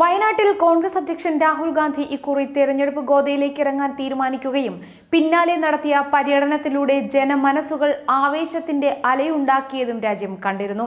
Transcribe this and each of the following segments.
വയനാട്ടിൽ കോൺഗ്രസ് അധ്യക്ഷൻ രാഹുൽ ഗാന്ധി ഇക്കുറി തെരഞ്ഞെടുപ്പ് ഗോതയിലേക്ക് ഇറങ്ങാൻ തീരുമാനിക്കുകയും പിന്നാലെ നടത്തിയ പര്യടനത്തിലൂടെ ജനമനസ്സുകൾ ആവേശത്തിന്റെ അലയുണ്ടാക്കിയതും രാജ്യം കണ്ടിരുന്നു.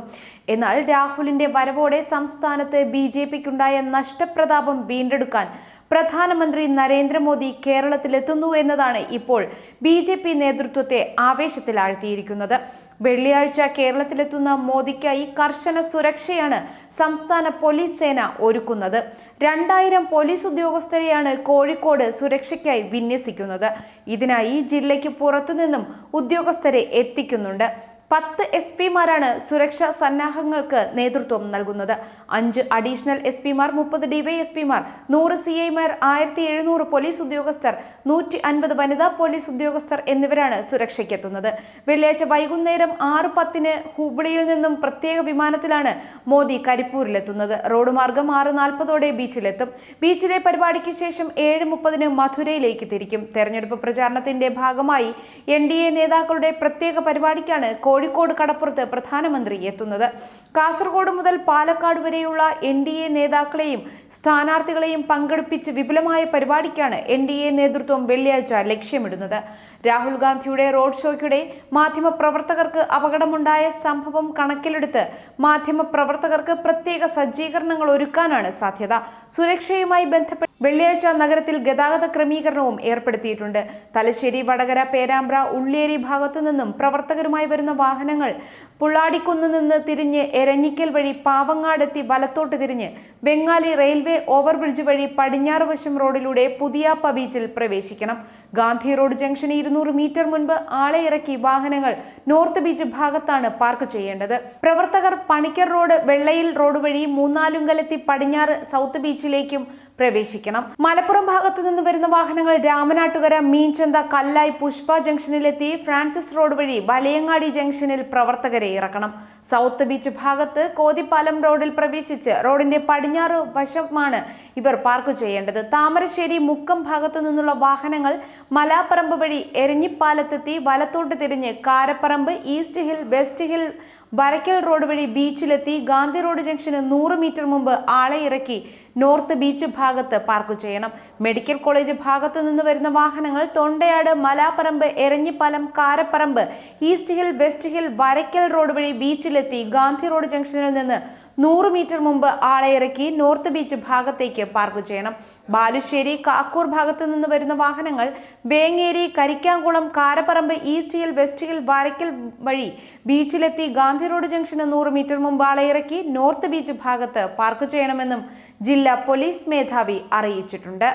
എന്നാൽ രാഹുലിന്റെ വരവോടെ സംസ്ഥാനത്ത് ബി ജെ പിക്കുണ്ടായ നഷ്ടപ്രതാപം വീണ്ടെടുക്കാൻ പ്രധാനമന്ത്രി നരേന്ദ്രമോദി കേരളത്തിലെത്തുന്നു എന്നതാണ് ഇപ്പോൾ ബി ജെ പി നേതൃത്വത്തെ ആവേശത്തിലാഴ്ത്തിയിരിക്കുന്നത്. വെള്ളിയാഴ്ച കേരളത്തിലെത്തുന്ന മോദിക്കായി കർശന സുരക്ഷയാണ് സംസ്ഥാന പോലീസ് സേന ഒരുക്കുന്നത്. രണ്ടായിരം പോലീസ് ഉദ്യോഗസ്ഥരെയാണ് കോഴിക്കോട് സുരക്ഷയ്ക്കായി വിന്യസിക്കുന്നത്. ഇതിനായി ജില്ലയ്ക്ക് പുറത്തുനിന്നും ഉദ്യോഗസ്ഥരെ എത്തിക്കുന്നുണ്ട്. പത്ത് എസ് പിമാരാണ് സുരക്ഷാ സന്നാഹങ്ങൾക്ക് നേതൃത്വം നൽകുന്നത്. അഞ്ച് അഡീഷണൽ എസ് പിമാർ മുപ്പത് ഡിവൈഎസ് പിമാർ നൂറ് സി ഐമാർ ആയിരത്തി എഴുന്നൂറ് പോലീസ് ഉദ്യോഗസ്ഥർ നൂറ്റി അൻപത് വനിതാ പോലീസ് ഉദ്യോഗസ്ഥർ എന്നിവരാണ് സുരക്ഷയ്ക്കെത്തുന്നത്. വെള്ളിയാഴ്ച വൈകുന്നേരം ആറ് പത്തിന് ഹൂബ്ലിയിൽ നിന്നും പ്രത്യേക വിമാനത്തിലാണ് മോദി കരിപ്പൂരിലെത്തുന്നത്. റോഡ് മാർഗം ആറ് നാൽപ്പതോടെ ബീച്ചിലെത്തും. ബീച്ചിലെ പരിപാടിക്ക് ശേഷം ഏഴ് മുപ്പതിന് മധുരയിലേക്ക് തിരിക്കും. തെരഞ്ഞെടുപ്പ് പ്രചാരണത്തിന്റെ ഭാഗമായി എൻ നേതാക്കളുടെ പ്രത്യേക പരിപാടിക്കാണ് കോഴിക്കോട് കടപ്പുറത്ത് പ്രധാനമന്ത്രി എത്തുന്നത്. കാസർഗോഡ് മുതൽ പാലക്കാട് വരെയുള്ള എൻ ഡി എ നേതാക്കളെയും സ്ഥാനാർത്ഥികളെയും പങ്കെടുപ്പിച്ച് വിപുലമായ പരിപാടിക്കാണ് എൻ ഡി എ നേതൃത്വം വെള്ളിയാഴ്ച ലക്ഷ്യമിടുന്നത്. രാഹുൽ ഗാന്ധിയുടെ റോഡ് ഷോയ്ക്കിടെ മാധ്യമപ്രവർത്തകർക്ക് അപകടമുണ്ടായ സംഭവം കണക്കിലെടുത്ത് മാധ്യമപ്രവർത്തകർക്ക് പ്രത്യേക സജ്ജീകരണങ്ങൾ ഒരുക്കാനാണ് സാധ്യത. സുരക്ഷയുമായി ബന്ധപ്പെട്ട് വെള്ളിയാഴ്ച നഗരത്തിൽ ഗതാഗത ക്രമീകരണവും ഏർപ്പെടുത്തിയിട്ടുണ്ട്. തലശ്ശേരി വടകര പേരാമ്പ്ര ഉള്ളിയേരി ഭാഗത്തു നിന്നും പ്രവർത്തകരുമായി വരുന്ന വാഹനങ്ങൾ. പുള്ളാടിക്കുന്ന് നിന്ന് തിരിഞ്ഞ് എരഞ്ഞിക്കൽ വഴി പാവങ്ങാടെത്തി വലത്തോട്ട് തിരിഞ്ഞ് ബംഗാളി റെയിൽവേ ഓവർബ്രിഡ്ജ് വഴി പടിഞ്ഞാറ് വശം റോഡിലൂടെ പുതിയാപ്പ ബീച്ചിൽ പ്രവേശിക്കണം. ഗാന്ധി റോഡ് ജംഗ്ഷന് ഇരുന്നൂറ് മീറ്റർ മുൻപ് ആളെ ഇറക്കി വാഹനങ്ങൾ നോർത്ത് ബീച്ച് ഭാഗത്താണ് പാർക്ക് ചെയ്യേണ്ടത്. പ്രവർത്തകർ പണിക്കർ റോഡ് വെള്ളയിൽ റോഡ് വഴി മൂന്നാലുങ്കലെത്തി പടിഞ്ഞാറ് സൗത്ത് ബീച്ചിലേക്കും പ്രവേശിക്കണം. മലപ്പുറം ഭാഗത്തു നിന്ന് വരുന്ന വാഹനങ്ങൾ രാമനാട്ടുകര മീൻചന്ത കല്ലായി പുഷ്പ ജംഗ്ഷനിലെത്തി ഫ്രാൻസിസ് റോഡ് വഴി വലയങ്ങാടി ജംഗ്ഷനിൽ പ്രവർത്തകരെ ഇറക്കണം. സൗത്ത് ബീച്ച് ഭാഗത്ത് കോതിപ്പാലം റോഡിൽ പ്രവേശിച്ച് റോഡിന്റെ പടിഞ്ഞാറ് വശമാണ് ഇവർ പാർക്ക് ചെയ്യേണ്ടത്. താമരശ്ശേരി മുക്കം ഭാഗത്തു നിന്നുള്ള വാഹനങ്ങൾ മലാപ്പറമ്പ് വഴി എരഞ്ഞിപ്പാലത്തെത്തി വലത്തോട്ട് തിരിഞ്ഞ് Karaparamba east hill west hill Varakkal road വഴി ബീച്ചിലെത്തി ഗാന്ധി റോഡ് ജംഗ്ഷന് നൂറ് മീറ്റർ മുമ്പ് ആളെ ഇറക്കി നോർത്ത് ബീച്ച് ഭാഗത്ത് പാർക്ക് ചെയ്യണം. മെഡിക്കൽ കോളേജ് ഭാഗത്തു നിന്ന് വരുന്ന വാഹനങ്ങൾ Thondayad Malaparamba Eranhipalam Karaparamba East Hill West Hill Varakkal road വഴി ബീച്ചിലെത്തി ഗാന്ധി റോഡ് ജംഗ്ഷനിൽ നിന്ന് നൂറ് മീറ്റർ മുമ്പ് ആളെ ഇറക്കി നോർത്ത് ബീച്ച് ഭാഗത്തേക്ക് പാർക്ക് ചെയ്യണം. ബാലുശ്ശേരി കാക്കൂർ ഭാഗത്തു നിന്ന് വരുന്ന വാഹനങ്ങൾ Vengeri Karikkamkulam Karaparamba east hill west hill Varakkal വഴി ബീച്ചിലെത്തി ഗാന്ധി റോഡ് ജംഗ്ഷന് നൂറ് മീറ്റർ മുമ്പ് ആളെ ഇറക്കി നോർത്ത് ബീച്ച് ഭാഗത്ത് പാർക്ക് ചെയ്യണമെന്നും ജില്ലാ പോലീസ് മേധാവി അറിയിച്ചിട്ടുണ്ട്.